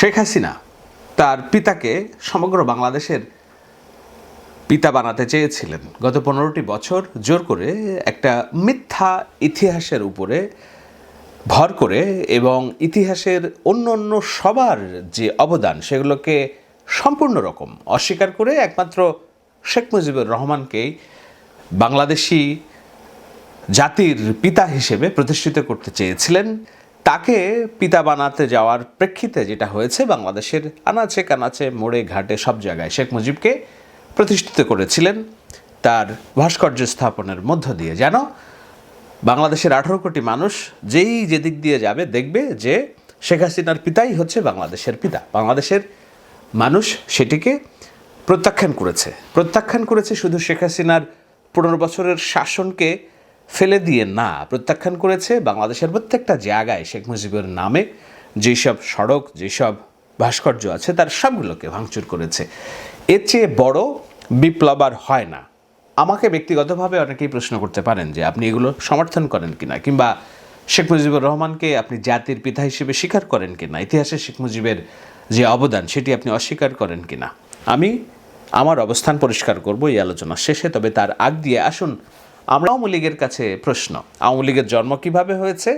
শেখ হাসিনা তার পিতাকে সমগ্র বাংলাদেশের পিতা বানাতে চেয়েছিলেন। গত পনেরোটি বছর জোর করে একটা মিথ্যা ইতিহাসের উপরে ভর করে এবং ইতিহাসের অন্য অন্য সবার যে অবদান, সেগুলোকে সম্পূর্ণ রকম অস্বীকার করে একমাত্র শেখ মুজিবুর রহমানকেই বাংলাদেশি জাতির পিতা হিসেবে প্রতিষ্ঠিত করতে চেয়েছিলেন। তাকে পিতা বানাতে যাওয়ার প্রেক্ষিতে যেটা হয়েছে, বাংলাদেশের আনাচে কানাচে, মোড়ে ঘাটে সব জায়গায় শেখ মুজিবকে প্রতিষ্ঠিত করেছিলেন। তার ভাস্কর্য স্থাপনের মধ্য দিয়ে যেন বাংলাদেশের আঠারো কোটি মানুষ যেই যেদিক দিয়ে যাবে, দেখবে যে শেখ হাসিনার পিতাই হচ্ছে বাংলাদেশের পিতা। বাংলাদেশের মানুষ সেটিকে প্রত্যাখ্যান করেছে। প্রত্যাখ্যান করেছে শুধু শেখ হাসিনার পনেরো বছরের শাসনকে ফেলে দিয়ে না প্রত্যাখ্যান করেছে বাংলাদেশের প্রত্যেকটা জায়গায় শেখ মুজিবের নামে যেসব সড়ক, যেসব ভাস্কর্য আছে, তার সবগুলোকে ভাঙচুর করেছে। এর চেয়ে বড় বিপ্লব আর হয় না। আমাকে ব্যক্তিগতভাবে অনেকেই প্রশ্ন করতে পারেন যে আপনি এগুলো সমর্থন করেন কিনা, কিংবা শেখ মুজিবুর রহমানকে আপনি জাতির পিতা হিসেবে স্বীকার করেন কিনা, ইতিহাসে শেখ মুজিবের যে অবদান সেটি আপনি অস্বীকার করেন কিনা। আমি আমার অবস্থান পরিষ্কার করব এই আলোচনা শেষে, তবে তার আগ দিয়ে আসুন আমরা আওয়ামী লীগের কাছে প্রশ্ন, আওয়ামী লীগের জন্ম কীভাবে হয়েছে?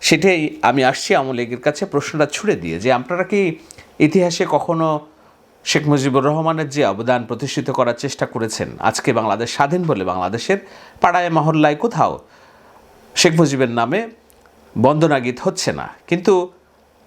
সেটাই আমি আসছি আওয়ামী লীগের কাছে প্রশ্নটা ছুড়ে দিয়ে যে আপনারা কি ইতিহাসে কখনো শেখ মুজিবুর রহমানের যে অবদান প্রতিষ্ঠিত করার চেষ্টা করেছেন, আজকে বাংলাদেশ স্বাধীন বলে বাংলাদেশের পাড়ায় মহল্লায় কোথাও শেখ মুজিবের নামে বন্দনা গীত হচ্ছে না। কিন্তু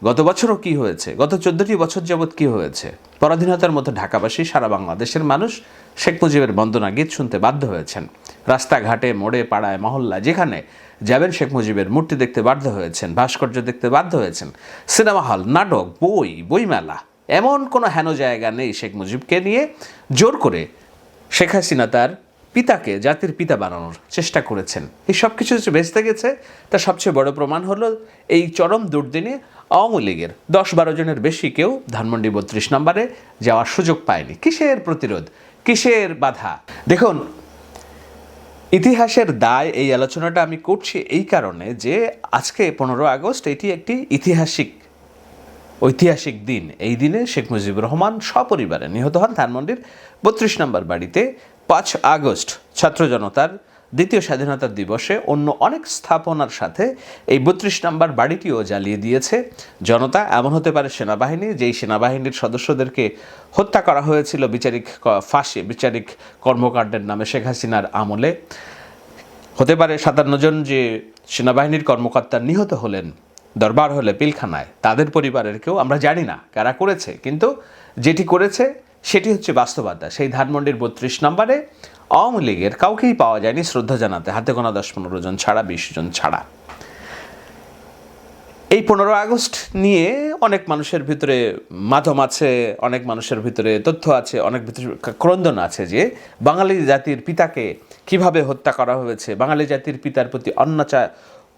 গত বছরও কি হয়েছে? গত চোদ্দটি বছর যাবৎ কি হয়েছে? পরাধীনতার মতো ঢাকাবাসী, সারা বাংলাদেশের মানুষ শেখ মুজিবের বন্দনা গীত শুনতে বাধ্য হয়েছেন। রাস্তাঘাটে, মোড়ে, পাড়ায় মহল্লা যেখানে যাবেন শেখ মুজিবের মূর্তি দেখতে বাধ্য হয়েছেন, ভাস্কর্য দেখতে বাধ্য হয়েছেন, সিনেমা হল, নাটক, বই, বইমেলা, এমন কোনো হেন জায়গা নেই শেখ মুজিবকে নিয়ে। জোর করে শেখ হাসিনা তার পিতাকে, জাতির পিতা বানানোর চেষ্টা করেছেন। এই সব কিছু বেঁচতে গেছে, তার সবচেয়ে বড় প্রমাণ হলো এই চরম দুর্দিনে আওয়ামী লীগের দশ বারো জনের বেশি কেউ ধানমন্ডি বত্রিশ নম্বরে যাওয়ার সুযোগ পায়নি। কিসের প্রতিরোধ? কিসের বাধা? দেখুন, ইতিহাসের দায় এই আলোচনাটা আমি করছি এই কারণে যে আজকে পনেরো আগস্ট এটি একটি ঐতিহাসিক ঐতিহাসিক দিন। এই দিনে শেখ মুজিবুর রহমান সপরিবারে নিহত হন ধানমন্ডির বত্রিশ নম্বর বাড়িতে। পাঁচ আগস্ট ছাত্র জনতার দ্বিতীয় স্বাধীনতা দিবসে অন্য অনেক স্থাপনার সাথে এই বত্রিশ নম্বর বাড়িটিও জ্বালিয়ে দিয়েছে। জনতা এমন হতে পারে সেনাবাহিনী, যেই সেনাবাহিনীর সদস্যদেরকে হত্যা করা হয়েছিল বিচারিক ফাঁসি, বিচারিক কর্মকাণ্ডের নামে শেখ হাসিনার আমলে। হতে পারে সাতান্ন জন যে সেনাবাহিনীর কর্মকর্তা নিহত হলেন, দরবার হলে পিলখানায়। তাদের পরিবারের কেউ, আমরা জানি না কারা করেছে, কিন্তু যেটি করেছে সেটি হচ্ছে বাস্তবতা সেই ধানমন্ডির বত্রিশ নম্বরে আওয়ামী লীগের কাউকেই পাওয়া যায়নি শ্রদ্ধা জানাতে। হাতে গোনা দশ পনেরো জন ছাড়া, বিশ জন ছাড়া। এই পনেরো আগস্ট নিয়ে অনেক মানুষের ভিতরে মাধ্যম আছে, অনেক মানুষের ভিতরে তথ্য আছে, অনেক ভিতরে ক্রন্দন আছে যে বাঙালি জাতির পিতাকে কীভাবে হত্যা করা হয়েছে, বাঙালি জাতির পিতার প্রতি অন্যাচার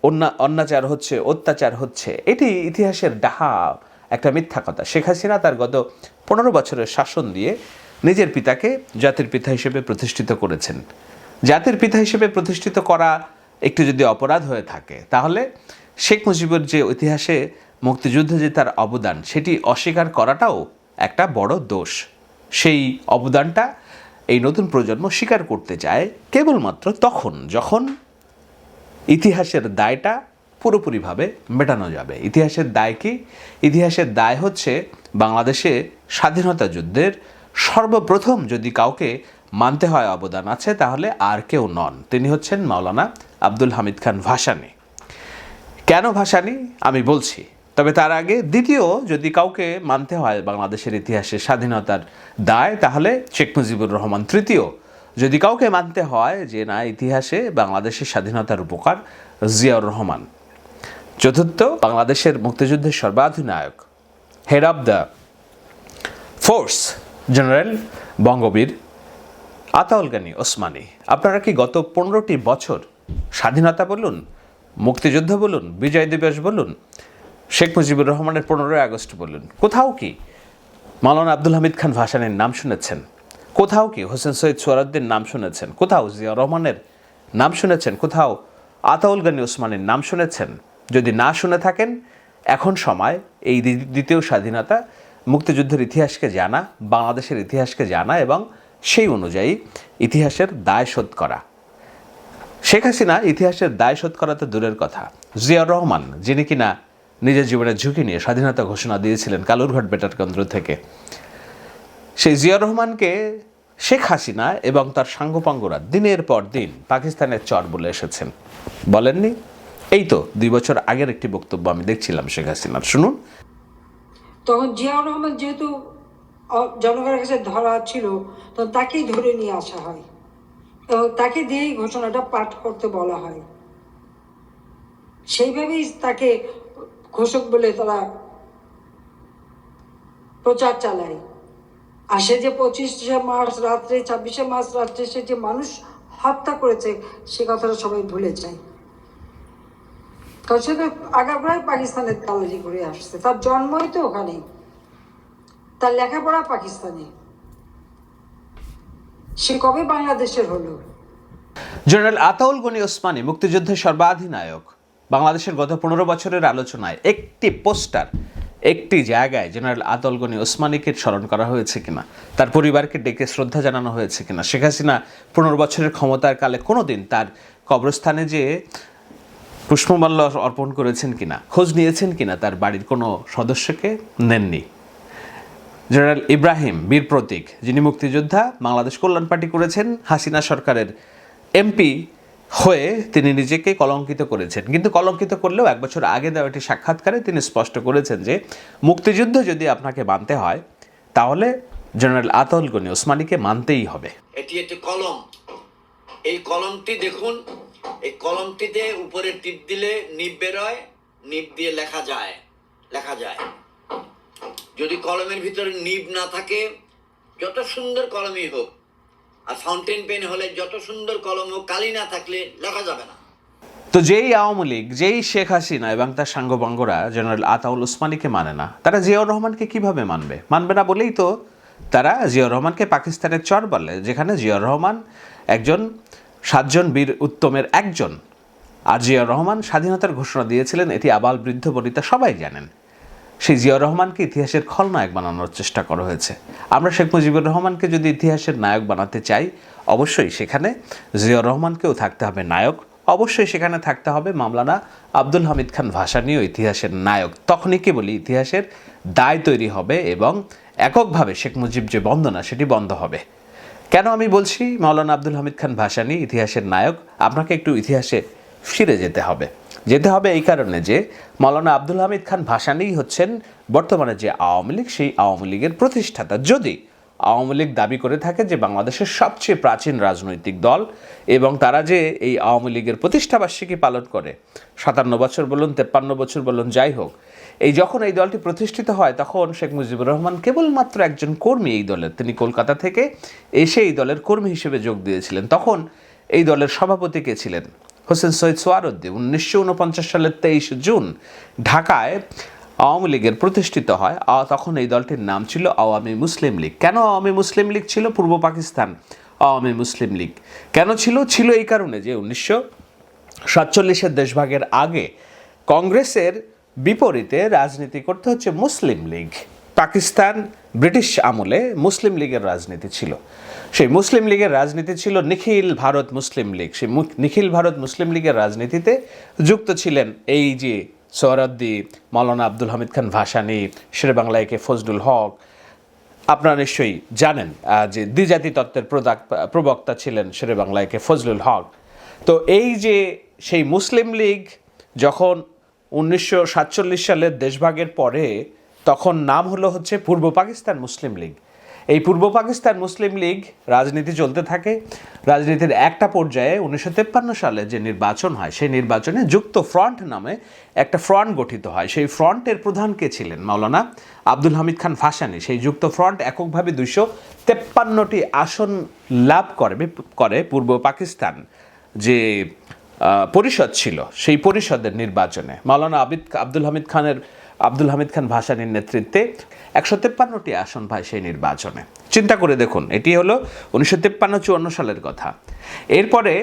অন্যা অন্যাচার হচ্ছে, অত্যাচার হচ্ছে, এটি ইতিহাসের ডাহা। একটা মিথ্যা কথা। শেখ হাসিনা তার গত পনেরো বছরের শাসন দিয়ে নিজের পিতাকে জাতির পিতা হিসেবে প্রতিষ্ঠিত করেছেন। জাতির পিতা হিসেবে প্রতিষ্ঠিত করা একটু যদি অপরাধ হয়ে থাকে, তাহলে শেখ মুজিবুর যে ইতিহাসে মুক্তিযুদ্ধে যে তার অবদান, সেটি অস্বীকার করাটাও একটা বড় দোষ। সেই অবদানটা এই নতুন প্রজন্ম স্বীকার করতে চায় কেবলমাত্র তখন, যখন ইতিহাসের দায়টা পুরোপুরিভাবে মেটানো যাবে। ইতিহাসের দায় কি? ইতিহাসের দায় হচ্ছে বাংলাদেশে স্বাধীনতা যুদ্ধের সর্বপ্রথম যদি কাউকে মানতে হয় অবদান আছে, তাহলে আর কেউ নন। তিনি হচ্ছেন মাওলানা আব্দুল হামিদ খান ভাসানী। কেন ভাসানি? আমি বলছি। তবে তার আগে দ্বিতীয়, যদি কাউকে মানতে হয় বাংলাদেশের ইতিহাসে স্বাধীনতার দায়, তাহলে শেখ মুজিবুর রহমান তৃতীয়। যদি কাউকে মানতে হয় যে না, ইতিহাসে বাংলাদেশের স্বাধীনতার উপকার জিয়াউর রহমান। চতুর্থ, বাংলাদেশের মুক্তিযুদ্ধের সর্বাধিনায়ক head of the force general Bangabir Ataul Gani Osmani. আপনারা কি গত পনেরোটি বছর স্বাধীনতা বলুন, মুক্তিযুদ্ধ বলুন, বিজয় দিবস বলুন, শেখ মুজিবুর রহমানের পনেরোই আগস্ট বলুন, কোথাও কি মাওলানা আব্দুল হামিদ খান ভাসানের নাম শুনেছেন? কোথাও কি হোসেন সৈয়দ সোহরাদ্দিন নাম শুনেছেন? কোথাও জিয়া রহমানের নাম শুনেছেন? কোথাও আতাউল গানি ওসমানের নাম শুনেছেন? যদি না শুনে থাকেন, এখন সময়, এই দ্বিতীয় স্বাধীনতা মুক্তিযুদ্ধের ইতিহাসকে জানা, বাংলাদেশের ইতিহাসকে জানা এবং সেই অনুযায়ী ইতিহাসের দায় শোধ করা। শেখ হাসিনা ইতিহাসের দায় শোধ করা তো দূরের কথা। জিয়াউর রহমান, যিনি কিনা নিজের জীবনের ঝুঁকি নিয়ে স্বাধীনতা ঘোষণা দিয়েছিলেন কালুরঘাট বেটার কেন্দ্র থেকে, সেই জিয়াউর রহমানকে শেখ হাসিনা এবং তার সাঙ্গপাঙ্গরা দিনের পর দিন পাকিস্তানের চর বলে এসেছেন। বলেননি? এই তো দুই বছর আগের একটি বক্তব্য আমি দেখছিলাম শেখ হাসিনার। শুনুন। তখন জিয়াউর রহমান যেহেতু জনগণের কাছে ধরা ছিল, তখন তাকেই ধরে নিয়ে আসা হয়। এবং তাকে দিয়েই ঘোষণাটা পাঠ করতে বলা হয়। সেইভাবেই তাকে ঘোষক বলে তারা প্রচার চালায়। আর সে যে পঁচিশে মার্চ রাত্রে, ছাব্বিশে মার্চ রাত্রে সে যে মানুষ হত্যা করেছে, সে কথাটা সবাই ভুলে যায়। সে তো আগাগোড়াই পাকিস্তানের দালালি করে আসছে। তার জন্মই তো ওখানে। তার লেখাপড়া পাকিস্তানে। সে কবে বাংলাদেশের হলো? জেনারেল আতাউল গনি ওসমানী মুক্তিযুদ্ধের সর্বাধিনায়ক। বাংলাদেশের গত পনেরো বছরের আলোচনায় একটি পোস্টার, একটি জায়গায় জেনারেল আতাউল গনি ওসমানীকে স্মরণ করা হয়েছে কিনা, তার পরিবারকে ডেকে শ্রদ্ধা জানানো হয়েছে কিনা, শেখ হাসিনা পনেরো বছরের ক্ষমতার কালে কোনোদিন তার কবরস্থানে যে পুষ্পমাল্য অর্পণ করেছেন কিনা, খোঁজ নিয়েছেন কিনা তার বাড়ির কোনো সদস্যকে নেননি। জেনারেল ইব্রাহিম বীর প্রতীক, যিনি মুক্তিযোদ্ধা, বাংলাদেশ কল্যাণ পার্টি করেছেন, হাসিনা সরকারের এমপি হয়ে তিনি নিজেকে কলঙ্কিত করেছেন। কিন্তু কলঙ্কিত করলেও এক বছর আগে দেওয়া একটি সাক্ষাৎকারে তিনি স্পষ্ট করেছেন যে, মুক্তিযুদ্ধ যদি আপনাকে মানতে হয়, তাহলে জেনারেল আতাউল গনি ওসমানীকে মানতেই হবে। এটি একটি কলম। এই কলমটি দেখুন এই কলমটিতে উপরে টিপ দিলে নিব বেরোয়, নিপ দিয়ে লেখা যায় লেখা যায়। যদি কলমের ভিতরে নিব না থাকে, যত সুন্দর কলমই হোক, আর ফাউন্টেন পেন হলে যত সুন্দর কলম হোক, কালি না থাকলে লেখা যাবে না। তো যেই আওয়ামী লীগ, যেই শেখ হাসিনা এবং তার সাঙ্গপাঙ্গরা জেনারেল আতাউল ওসমানীকে মানে না, তারা জিয়াউর রহমানকে কীভাবে মানবে? মানবে না বলেই তো তারা জিয়াউর রহমানকে পাকিস্তানের চর বলে, যেখানে জিয়াউর রহমান একজন সাতজন বীর উত্তমের একজন। আর জিয়াউর রহমান স্বাধীনতার ঘোষণা দিয়েছিলেন, এটি আবাল বৃদ্ধ বনিতা সবাই জানেন। সেই জিয়াউর রহমানকে ইতিহাসের খলনায়ক বানানোর চেষ্টা করা হয়েছে। আমরা শেখ মুজিবুর রহমানকে যদি ইতিহাসের নায়ক বানাতে চাই, অবশ্যই সেখানে জিয়াউর রহমানকেও থাকতে হবে নায়ক। অবশ্যই সেখানে থাকতে হবে মামলানা আব্দুল হামিদ খান ভাসানীও ইতিহাসের নায়ক। তখনই কেবলই ইতিহাসের দায় তৈরি হবে এবং এককভাবে শেখ মুজিব যে বন্দনা, সেটি বন্ধ হবে। কেন আমি বলছি? মাওলানা আব্দুল হামিদ খান ভাসানি, ইতিহাসের নায়ক। আপনাকে একটু ইতিহাসে ফিরে যেতে হবে। যেতে হবে এই কারণে যে, মাওলানা আব্দুল হামিদ খান ভাসানি হচ্ছেন বর্তমানে যে আওয়ামী লীগ, সেই আওয়ামী লীগের প্রতিষ্ঠাতা। যদি আওয়ামী লীগ দাবি করে থাকে যে বাংলাদেশের সবচেয়ে প্রাচীন রাজনৈতিক দল এবং তারা যে এই আওয়ামী লীগের প্রতিষ্ঠাবার্ষিকী পালন করে। সাতান্ন বছর বলুন, তেপ্পান্ন বছর বলুন, যাই হোক। এই যখন এই দলটি প্রতিষ্ঠিত হয়, তখন শেখ মুজিবুর রহমান কেবলমাত্র একজন কর্মী এই দলের। তিনি কলকাতা থেকে এসে এই দলের কর্মী হিসেবে যোগ দিয়েছিলেন। তখন এই দলের সভাপতি কে ছিলেন? হোসেন সৈয়দ সোয়ারুদ্দিন। উনিশশো উনপঞ্চাশ সালের তেইশ জুন ঢাকায় আওয়ামী লীগের প্রতিষ্ঠিত হয়। তখন এই দলটির নাম ছিল আওয়ামী মুসলিম লীগ। কেন আওয়ামী মুসলিম লীগ ছিল? পূর্ব পাকিস্তান আওয়ামী মুসলিম লীগ। কেন ছিল? ছিল এই কারণে যে উনিশশো সাতচল্লিশের দেশভাগের আগে কংগ্রেসের বিপরীতে রাজনীতি করতে হচ্ছে মুসলিম লীগ। পাকিস্তান, ব্রিটিশ আমলে মুসলিম লীগের রাজনীতি ছিল। সেই মুসলিম লীগের রাজনীতি ছিল নিখিল ভারত মুসলিম লীগ। সেই নিখিল ভারত মুসলিম লীগের রাজনীতিতে যুক্ত ছিলেন এই যে সোহরাদ্দি মৌলানা আব্দুল হামিদ খান ভাসানী শেরে বাংলায় ফজলুল হক। আপনারা নিশ্চয়ই জানেন যে দ্বিজাতি তত্ত্বের প্রবক্তা ছিলেন শেরে বাংলায় ফজলুল হক। তো এই যে সেই মুসলিম লীগ যখন উনিশশো সাতচল্লিশ সালের দেশভাগের পরে, তখন নাম হলো হচ্ছে পূর্ব পাকিস্তান মুসলিম লীগ। এই পূর্ব পাকিস্তান মুসলিম লীগ রাজনীতি চলতে থাকে। রাজনীতির একটা পর্যায়ে উনিশশো তেপ্পান্ন সালে যে নির্বাচন হয়, সেই নির্বাচনে যুক্ত ফ্রন্ট নামে একটা ফ্রন্ট গঠিত হয়। সেই ফ্রন্টের প্রধান কে ছিলেন? মাওলানা আব্দুল হামিদ খান ফাসানি। সেই যুক্ত ফ্রন্ট এককভাবে দুইশো তেপ্পান্নটি আসন লাভ করে করে পূর্ব পাকিস্তান যে পরিষদ ছিল, সেই পরিষদের নির্বাচনে। মাওলানা আবিদ, আব্দুল হামিদ খানের আব্দুল হামিদ খান ভাসানির নেতৃত্বে একশো তেপ্পান্নটি আসন পায় সেই নির্বাচনে। চিন্তা করে দেখুন, এটি হলো উনিশশো তেপ্পান্ন চুয়ান্ন সালের কথা। এরপরে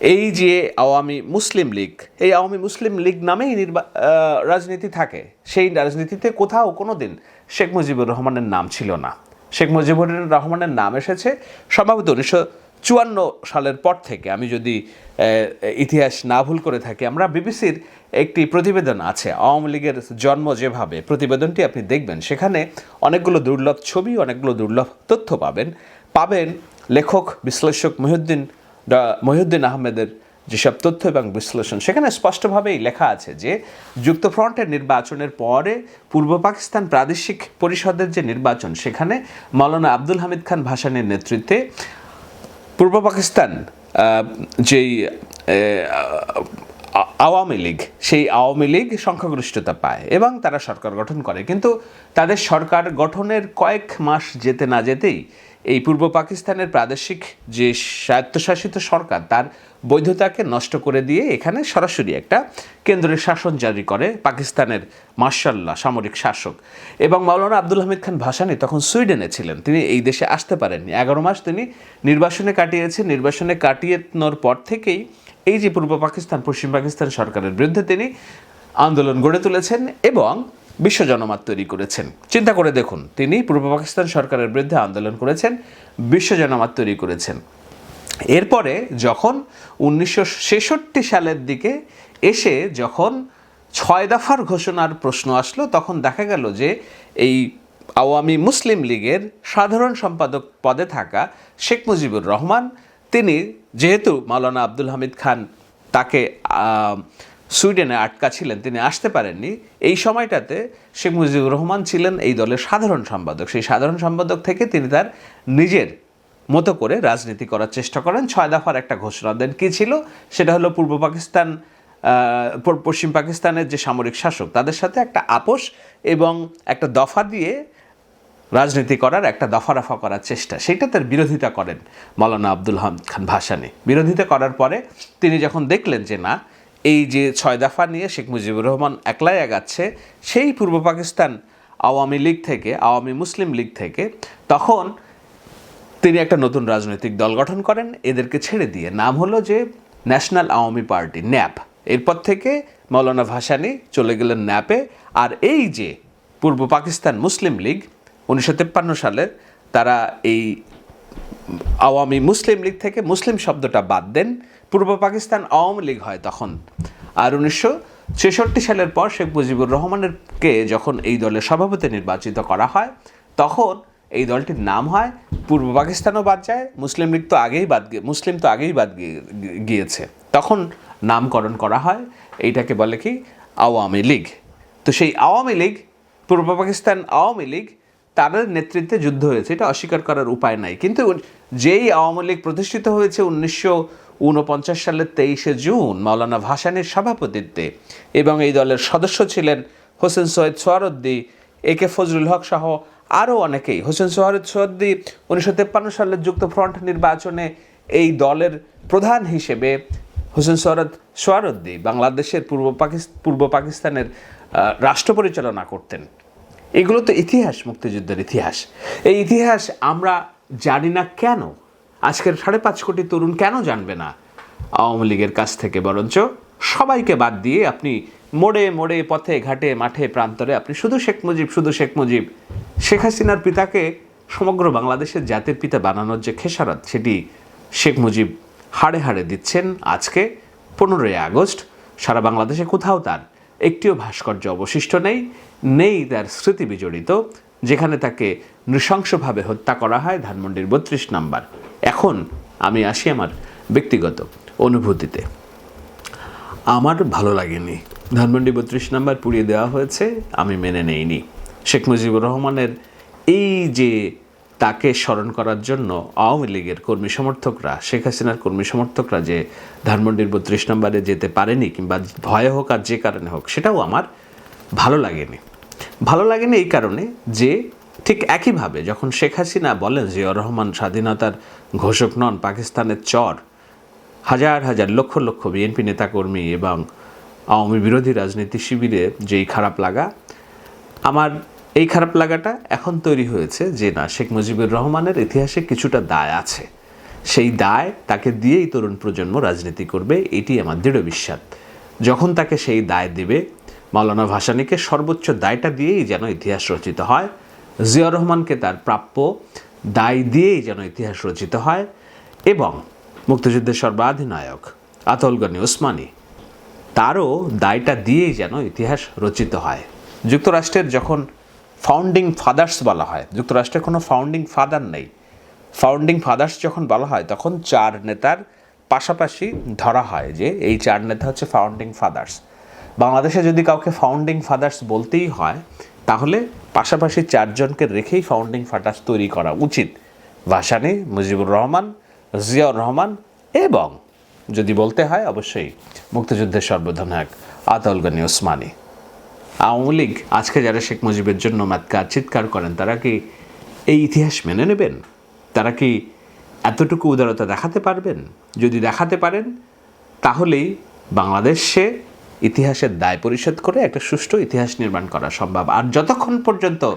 এই যে আওয়ামী মুসলিম লীগ, এই আওয়ামী মুসলিম লীগ নামেই নির্বা রাজনীতি থাকে। সেই রাজনীতিতে কোথাও কোনো দিন শেখ মুজিবুর রহমানের নাম ছিল না। শেখ মুজিবুর রহমানের নাম এসেছে, সম্ভবত উনিশশো চুয়ান্ন সালের পর থেকে আমি যদি ইতিহাস না ভুল করে থাকি, আমরা বিবিসির একটি প্রতিবেদন আছে, আওয়ামী লীগের জন্ম যেভাবে, প্রতিবেদনটি আপনি দেখবেন, সেখানে অনেকগুলো দুর্লভ ছবি, অনেকগুলো দুর্লভ তথ্য পাবেন। পাবেন লেখক বিশ্লেষক মহিউদ্দিন মহিউদ্দিন আহমেদের যেসব তথ্য এবং বিশ্লেষণ, সেখানে স্পষ্টভাবেই লেখা আছে যে, যুক্তফ্রন্টের নির্বাচনের পরে পূর্ব পাকিস্তান প্রাদেশিক পরিষদের যে নির্বাচন, সেখানে মাওলানা আব্দুল হামিদ খান ভাসানের নেতৃত্বে পূর্ব পাকিস্তান যেই আওয়ামী লীগ, সেই আওয়ামী লীগ সংখ্যাগরিষ্ঠতা পায় এবং তারা সরকার গঠন করে। কিন্তু তাদের সরকার গঠনের কয়েক মাস যেতে না যেতেই এই পূর্ব পাকিস্তানের প্রাদেশিক যে স্বায়ত্তশাসিত সরকার, তার বৈধতাকে নষ্ট করে দিয়ে এখানে সরাসরি একটা কেন্দ্রের শাসন জারি করে পাকিস্তানের মার্শাল্লাহ, সামরিক শাসক। এবং মাওলানা আব্দুল হামিদ খান ভাসানি তখন সুইডেনে ছিলেন। তিনি এই দেশে আসতে পারেননি। এগারো মাস তিনি নির্বাসনে কাটিয়েছেন। নির্বাসনে কাটিয়েনোর পর থেকেই এই যে পূর্ব পাকিস্তান, পশ্চিম পাকিস্তান সরকারের বিরুদ্ধে তিনি আন্দোলন গড়ে তুলেছেন এবং বিশ্ব জনমত তৈরি করেছেন। চিন্তা করে দেখুন, তিনি পূর্ব পাকিস্তান সরকারের বিরুদ্ধে আন্দোলন করেছেন, বিশ্ব জনমত তৈরি করেছেন। এরপরে যখন উনিশশো ছেষট্টি সালের দিকে এসে যখন ছয় দফার ঘোষণার প্রশ্ন আসলো, তখন দেখা গেল যে এই আওয়ামী মুসলিম লীগের সাধারণ সম্পাদক পদে থাকা শেখ মুজিবুর রহমান, তিনি যেহেতু মাওলানা আব্দুল হামিদ খান তাকে সুইডেনে আটকা ছিলেন তিনি আসতে পারেননি, এই সময়টাতে শেখ মুজিবুর রহমান ছিলেন এই দলের সাধারণ সম্পাদক। সেই সাধারণ সম্পাদক থেকে তিনি তার নিজের মতো করে রাজনীতি করার চেষ্টা করেন। ছয় দফার একটা ঘোষণা দেন। কী ছিল? সেটা হলো পূর্ব পাকিস্তান পশ্চিম পাকিস্তানের যে সামরিক শাসক, তাদের সাথে একটা আপোষ এবং একটা দফা দিয়ে রাজনীতি করার একটা দফা রফা করার চেষ্টা। সেটা তার বিরোধিতা করেন মাওলানা আব্দুল হাম খান ভাসানি। বিরোধিতা করার পরে তিনি যখন দেখলেন যে না, এই যে ছয় দফা নিয়ে শেখ মুজিবুর রহমান একলাই আগাচ্ছে সেই পূর্ব পাকিস্তান আওয়ামী লীগ থেকে, আওয়ামী মুসলিম লীগ থেকে, তখন তিনি একটা নতুন রাজনৈতিক দল গঠন করেন। এদেরকে ছেড়ে দিয়ে নাম হলো যে ন্যাশনাল আওয়ামী পার্টি, ন্যাপ। এরপর থেকে মৌলানা ভাসানি চলে গেলেন ন্যাপে। আর এই যে পূর্ব পাকিস্তান মুসলিম লীগ, উনিশশো তেপ্পান্ন সালে তারা এই আওয়ামী মুসলিম লীগ থেকে মুসলিম শব্দটা বাদ দেন। পূর্ব পাকিস্তান আওয়ামী লীগ হয় তখন। আর উনিশশো ছেষট্টি সালের পর শেখ মুজিবুর রহমানেরকে যখন এই দলের সভাপতি নির্বাচিত করা হয়, তখন এই দলটির নাম হয়, পূর্ব পাকিস্তানও বাদ যায়, মুসলিম লীগ তো আগেই বাদ গিয়ে মুসলিম তো আগেই বাদ গিয়ে- গিয়েছে। তখন নামকরণ করা হয়, এইটাকে বলে কি, আওয়ামী লীগ। তো সেই আওয়ামী লীগ, পূর্ব পাকিস্তান আওয়ামী লীগ, তাদের নেতৃত্বে যুদ্ধ হয়েছে, এটা অস্বীকার করার উপায় নাই। কিন্তু যেই আওয়ামী লীগ প্রতিষ্ঠিত হয়েছে উনিশশো উনপঞ্চাশ সালের তেইশে জুন, মাওলানা ভাসানির সভাপতিত্বে, এবং এই দলের সদস্য ছিলেন হোসেন সৈয়দ সোয়ারদ্দি এ কে ফজলুল হক সহ আরও অনেকেই। হোসেন সোহারদ সোয়ারদ্দি উনিশশো তেপ্পান্ন সালের যুক্ত ফ্রন্ট নির্বাচনে এই দলের প্রধান হিসেবে হোসেন সোহরদ সোয়ারদ্দি বাংলাদেশের পূর্ব পাকিস্তান পূর্ব পাকিস্তানের রাষ্ট্র পরিচালনা করতেন। এগুলো তো ইতিহাস, মুক্তিযুদ্ধের ইতিহাস। এই ইতিহাস আমরা জানি না কেন? আজকের সাড়ে পাঁচ কোটি তরুণ কেন জানবে না? আওয়ামী লীগের কাছ থেকে বরঞ্চ সবাইকে বাদ দিয়ে আপনি মোড়ে মোড়ে, পথে, ঘাটে, মাঠে, প্রান্তরে আপনি শুধু শেখ মুজিব, শুধু শেখ মুজিব, শেখ হাসিনার পিতাকে সমগ্র বাংলাদেশের জাতির পিতা বানানোর যে খেসারত, সেটি শেখ মুজিব হাড়ে হাড়ে দিচ্ছেন আজকে, পনেরোই আগস্ট। সারা বাংলাদেশে কোথাও তার একটিও ভাস্কর্য অবশিষ্ট নেই নেই তার স্মৃতি বিজড়িত, যেখানে তাকে নৃশংসভাবে হত্যা করা হয় ধানমন্ডির বত্রিশ নাম্বার। এখন আমি আসি আমার ব্যক্তিগত অনুভূতিতে। আমার ভালো লাগেনি। ধানমন্ডি বত্রিশ নাম্বার পুড়িয়ে দেওয়া হয়েছে, আমি মেনে নেইনি। শেখ মুজিবুর রহমানের এই যে তাকে স্মরণ করার জন্য আওয়ামী লীগের কর্মী সমর্থকরা, শেখ হাসিনার কর্মী সমর্থকরা যে ধানমন্ডির বত্রিশ নম্বরে যেতে পারেনি কিংবা ভয়ে হোক আর যে কারণে হোক, সেটাও আমার ভালো লাগেনি। ভালো লাগেনি এই কারণে যে ঠিক একইভাবে যখন শেখ হাসিনা বলেন জিয়াউর রহমান স্বাধীনতার ঘোষক নন, পাকিস্তানের চর হাজার হাজার লক্ষ লক্ষ বিএনপি নেতাকর্মী এবং আওয়ামী বিরোধী রাজনীতি শিবিরে যেই খারাপ লাগা, আমার এই খারাপ লাগাটা এখন তৈরি হয়েছে যে না, শেখ মুজিবুর রহমানের ইতিহাসে কিছুটা দায় আছে। সেই দায় তাকে দিয়েই তরুণ প্রজন্ম রাজনীতি করবে, এটি আমার দৃঢ় বিশ্বাস। যখন তাকে সেই দায় দেবে, মাওলানা ভাসানীকে সর্বোচ্চ দায়টা দিয়েই যেন ইতিহাস রচিত হয় জিয়া রহমানকে তার প্রাপ্য দায় দিয়েই যেন ইতিহাস রচিত হয় এবং মুক্তিযুদ্ধের সর্বাধিনায়ক আতল গনি ওসমানী তারও দায়টা দিয়েই যেন ইতিহাস রচিত হয়। যুক্তরাষ্ট্রের যখন ফাউন্ডিং ফাদার্স বলা হয়, যুক্তরাষ্ট্রের কোনো ফাউন্ডিং ফাদার নেই। ফাউন্ডিং ফাদার্স যখন বলা হয়, তখন চার নেতার পাশাপাশি ধরা হয় যে এই চার নেতা হচ্ছে ফাউন্ডিং ফাদার্স বাংলাদেশে যদি কাউকে ফাউন্ডিং ফাদার্স বলতেই হয়, তাহলে পাশাপাশি চারজনকে রেখেই ফাউন্ডিং ফাদার্স তৈরি করা উচিত। ভাসানী, মুজিবুর রহমান জিয়াউর রহমান এবং যদি বলতে হয়, অবশ্যই মুক্তিযুদ্ধের সর্বধনায়ক আতাউল গনি ওসমানী। আওয়ামী লীগ, আজকে যারা শেখ মুজিবের জন্য মাতকার, চিৎকার করেন, তারা কি এই ইতিহাস মেনে নেবেন? তারা কি এতটুকু উদারতা দেখাতে পারবেন? যদি দেখাতে পারেন, তাহলেই বাংলাদেশে ইতিহাসের দায় পরিশোধ করে একটা সুষ্ঠু ইতিহাস নির্মাণ করা সম্ভব। আর যতক্ষণ পর্যন্ত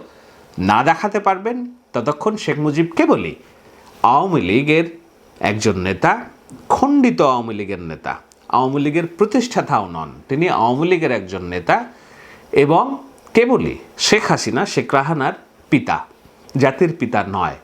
না দেখাতে পারবেন, ততক্ষণ শেখ মুজিবকে বলি, আওয়ামী লীগের একজন নেতা, খণ্ডিত আওয়ামী লীগের নেতা। আওয়ামী লীগের প্রতিষ্ঠাতাও নন। তিনি আওয়ামী লীগের একজন নেতা এবং কেবলই শেখ হাসিনা, শেখ রাহানার পিতা। জাতির পিতা নয়।